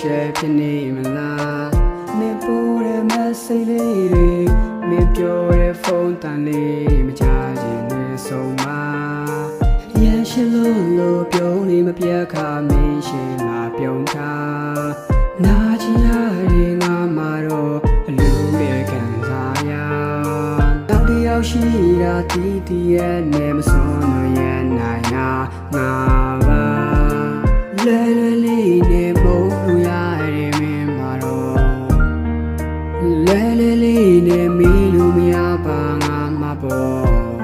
ရှယ်ဖြစ်နေမလားမင်းပိုးတဲ့မစိတ်လေးတွေမင်းပြောတဲ့ဖုန်းတန်လေးမချခြင်းနဲ့ဆုံးမရရှိလို့လို့ပြုံးနေမပြတ်ခါမင်းရှင်လာပြုံးခါနာချင်ရရင်ငါမှာတော့အလူရဲ့ခံစားရတောက်တယောက်ရှိတာတီးတီးရဲ့နဲ့မစွန်လို့ရဲ့နိုင်နာငါ လို့မရပါငါမှာပေါ့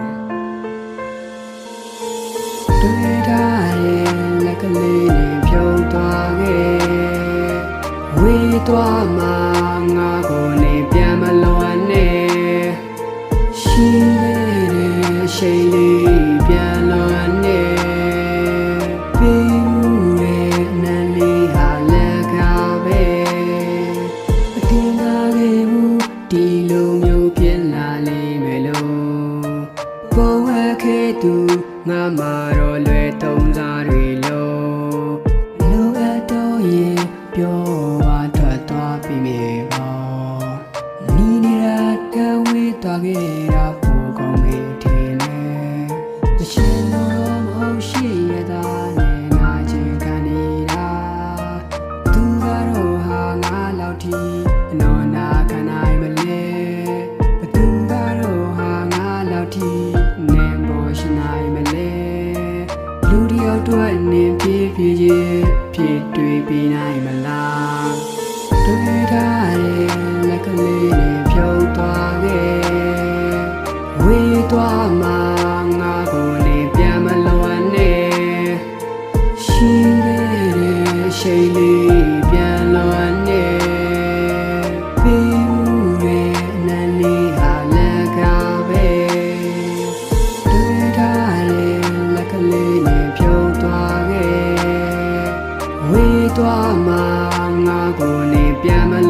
တွေ့တာရဲ့လက်ကလေးနဲ့ဖြုံးသွားခဲ့ဝေးသွားမှငါကိုနေပြန်မလွန်နဲ့ရှိနေတဲ့ရှိန်လေးပြန်လွ သူငါမှာတော့လွယ်သုံးစားတွေလို့လိုအပ်တော့ရင်ပြောပါထွက်သွားပြီမြေပေါ့နီးနေတာတဝေးသွားခဲ့တာပိုကောင်းမေးတယ်နဲ့အရှင်တော်မဟုတ်ရှိရတာနဲ့ငါချင်ခံနေတာသူကတော့ဟာငါလောက်ထိအနော်နာခံနိုင်မလဲဘသူကတော့ဟာငါလောက်ထိနေ တော်ရှင်နိုင်မလဲလူတယောက်တို့အနင်ပြေးပြေးချင်းဖြစ်တွေ့ပြီးနိုင်မလားတွေ့ထားတဲ့လက်ကလေးတွေဖြုတ်သွားခဲ့ဝေးသွားမှာငါကိုနေပြန်မလွန်နဲ့ရှိတဲ့ရှိလေးပြန် သွားမှာငါကိုနေပြန်မလ